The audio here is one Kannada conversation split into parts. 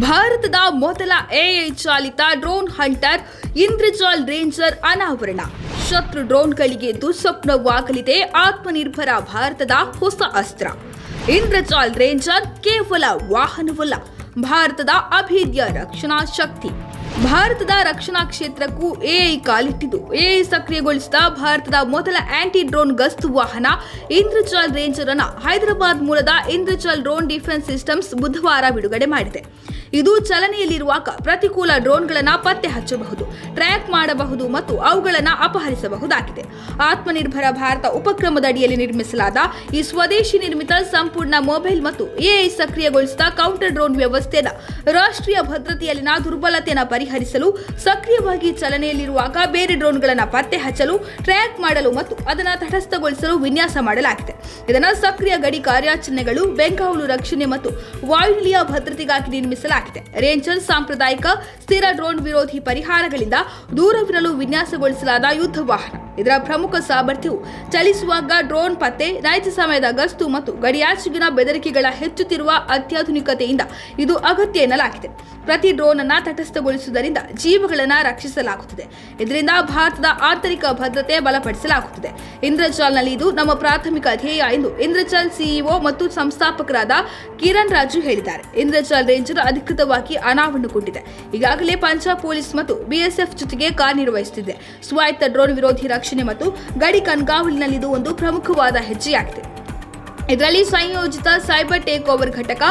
ಭಾರತದ ಮೊದಲ ಎಐ ಚಾಲಿತ ಡ್ರೋನ್ ಹಂಟರ್ ಇಂದ್ರಜಾಲ್ ರೇಂಜರ್ ಅನಾವರಣ. ಶತ್ರು ಡ್ರೋನ್ಗಳಿಗೆ ದುಸ್ವಪ್ನವಾಗಲಿದೆ, ಆತ್ಮನಿರ್ಭರ ಭಾರತದ ಹೊಸ ಅಸ್ತ್ರ. ಇಂದ್ರಜಾಲ್ ರೇಂಜರ್ ಕೇವಲ ವಾಹನವಲ್ಲ, ಭಾರತದ ಅಭೇದ್ಯ ರಕ್ಷಣಾ ಶಕ್ತಿ. ಭಾರತದ ರಕ್ಷಣಾ ಕ್ಷೇತ್ರಕ್ಕೂ ಎಐ ಕಾಲಿಟ್ಟಿದ್ದು. ಎಐ ಸಕ್ರಿಯಗೊಳಿಸಿದ ಭಾರತದ ಮೊದಲ ಆಂಟಿ ಡ್ರೋನ್ ಗಸ್ತು ವಾಹನ ಇಂದ್ರಜಾಲ್ ರೇಂಜರ್ ಅನ್ನ ಹೈದರಾಬಾದ್ ಮೂಲದ ಇಂದ್ರಜಾಲ್ ಡ್ರೋನ್ ಡಿಫೆನ್ಸ್ ಸಿಸ್ಟಮ್ಸ್ ಬುಧವಾರ ಬಿಡುಗಡೆ ಮಾಡಿದೆ. ಇದು ಚಲನೆಯಲ್ಲಿರುವಾಗ ಪ್ರತಿಕೂಲ ಡ್ರೋನ್ಗಳನ್ನು ಪತ್ತೆ ಹಚ್ಚಬಹುದು, ಟ್ರ್ಯಾಕ್ ಮಾಡಬಹುದು ಮತ್ತು ಅವುಗಳನ್ನು ಅಪಹರಿಸಬಹುದಾಗಿದೆ. ಆತ್ಮನಿರ್ಭರ ಭಾರತ ಉಪಕ್ರಮದ ಅಡಿಯಲ್ಲಿ ನಿರ್ಮಿಸಲಾದ ಈ ಸ್ವದೇಶಿ ನಿರ್ಮಿತ ಸಂಪೂರ್ಣ ಮೊಬೈಲ್ ಮತ್ತು ಎಐ ಸಕ್ರಿಯಗೊಳಿಸಿದ ಕೌಂಟರ್ ಡ್ರೋನ್ ವ್ಯವಸ್ಥೆಯ ರಾಷ್ಟ್ರೀಯ ಭದ್ರತೆಯಲ್ಲಿನ ದುರ್ಬಲತೆಯನ್ನು ಪರಿಹರಿಸಲು, ಸಕ್ರಿಯವಾಗಿ ಚಲನೆಯಲ್ಲಿರುವಾಗ ಬೇರೆ ಡ್ರೋನ್ಗಳನ್ನು ಪತ್ತೆ ಹಚ್ಚಲು, ಟ್ರ್ಯಾಕ್ ಮಾಡಲು ಮತ್ತು ಅದನ್ನು ತಟಸ್ಥಗೊಳಿಸಲು ವಿನ್ಯಾಸ ಮಾಡಲಾಗಿದೆ. ಇದನ್ನು ಸಕ್ರಿಯ ಗಡಿ ಕಾರ್ಯಾಚರಣೆಗಳು, ಬೆಂಗಾವಲು ರಕ್ಷಣೆ ಮತ್ತು ವಾಯುನೆಲೆಯ ಭದ್ರತೆಗಾಗಿ ನಿರ್ಮಿಸಲಾಗಿದೆ. ರೇಂಜರ್ ಸಾಂಪ್ರದಾಯಿಕ ಸ್ಥಿರ ಡ್ರೋನ್ ವಿರೋಧಿ ಪರಿಹಾರಗಳಿಂದ ದೂರವಿರಲು ವಿನ್ಯಾಸಗೊಳಿಸಲಾದ ಯುದ್ಧ ವಾಹನ. ಇದರ ಪ್ರಮುಖ ಸಾಮರ್ಥ್ಯವು ಚಲಿಸುವಾಗ ಡ್ರೋನ್ ಪತ್ತೆ, ನೈಜ ಸಮಯದ ಗಸ್ತು ಮತ್ತು ಗಡಿಯಾಚೆಗಿನ ಬೆದರಿಕೆಗಳ ಹೆಚ್ಚುತ್ತಿರುವ ಅತ್ಯಾಧುನಿಕತೆಯಿಂದ ಇದು ಅಗತ್ಯ ಎನ್ನಲಾಗಿದೆ. ಪ್ರತಿ ಡ್ರೋನ್ ಅನ್ನ ತಟಸ್ಥಗೊಳಿಸುವುದರಿಂದ ಜೀವಗಳನ್ನು ರಕ್ಷಿಸಲಾಗುತ್ತದೆ. ಇದರಿಂದ ಭಾರತದ ಆಂತರಿಕ ಭದ್ರತೆ ಬಲಪಡಿಸಲಾಗುತ್ತದೆ. ಇಂದ್ರಜಾಲ್ನಲ್ಲಿ ಇದು ನಮ್ಮ ಪ್ರಾಥಮಿಕ ಧ್ಯೇಯ ಎಂದು ಇಂದ್ರಜಾಲ್ ಸಿಇಒ ಮತ್ತು ಸಂಸ್ಥಾಪಕರಾದ ಕಿರಣ್ ರಾಜು ಹೇಳಿದ್ದಾರೆ. ಇಂದ್ರಜಾಲ್ ರೇಂಜರ್ ಅಧಿಕೃತವಾಗಿ ಅನಾವರಣಗೊಂಡಿದೆ ಈಗಾಗಲೇ ಪಂಜಾಬ್ ಪೊಲೀಸ್ ಮತ್ತು ಬಿಎಸ್ಎಫ್ ಜೊತೆಗೆ ಕಾರ್ಯನಿರ್ವಹಿಸುತ್ತಿದೆ. ಸ್ವಾಯತ್ತ ಡ್ರೋನ್ ವಿರೋಧಿ ರಕ್ಷಣೆ ಮತ್ತು ಗಡಿ ಕಣ್ಗಾವಲಿನಲ್ಲಿ ಇದು ಒಂದು ಪ್ರಮುಖವಾದ ಹೆಜ್ಜೆಯಾಗಿದೆ. ಇದರಲ್ಲಿ ಸಂಯೋಜಿತ ಸೈಬರ್ ಟೇಕ್ ಓವರ್ ಘಟಕ,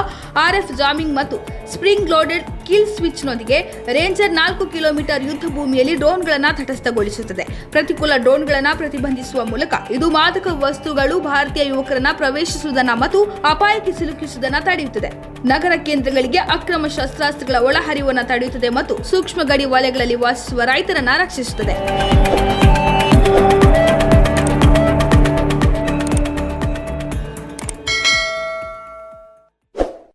ಆರ್ಎಫ್ ಜಾಮಿಂಗ್ ಮತ್ತು ಸ್ಪ್ರಿಂಗ್ ಲೋಡೆಡ್ ಕಿಲ್ ಸ್ವಿಚ್ನೊಂದಿಗೆ ರೇಂಜರ್ ನಾಲ್ಕು ಕಿಲೋಮೀಟರ್ ಯುದ್ಧ ಭೂಮಿಯಲ್ಲಿ ಡ್ರೋನ್ಗಳನ್ನು ತಟಸ್ಥಗೊಳಿಸುತ್ತದೆ. ಪ್ರತಿಕೂಲ ಡ್ರೋನ್ಗಳನ್ನು ಪ್ರತಿಬಂಧಿಸುವ ಮೂಲಕ ಇದು ಮಾದಕ ವಸ್ತುಗಳು ಭಾರತೀಯ ಯುವಕರನ್ನ ಪ್ರವೇಶಿಸುವುದನ್ನು ಮತ್ತು ಅಪಾಯಕ್ಕೆ ಸಿಲುಕಿಸುವುದನ್ನು ತಡೆಯುತ್ತದೆ. ನಗರ ಕೇಂದ್ರಗಳಿಗೆ ಅಕ್ರಮ ಶಸ್ತ್ರಾಸ್ತ್ರಗಳ ಒಳಹರಿವನ್ನು ತಡೆಯುತ್ತದೆ ಮತ್ತು ಸೂಕ್ಷ್ಮ ಗಡಿ ವಲಯಗಳಲ್ಲಿ ವಾಸಿಸುವ ರೈತರನ್ನ ರಕ್ಷಿಸುತ್ತದೆ.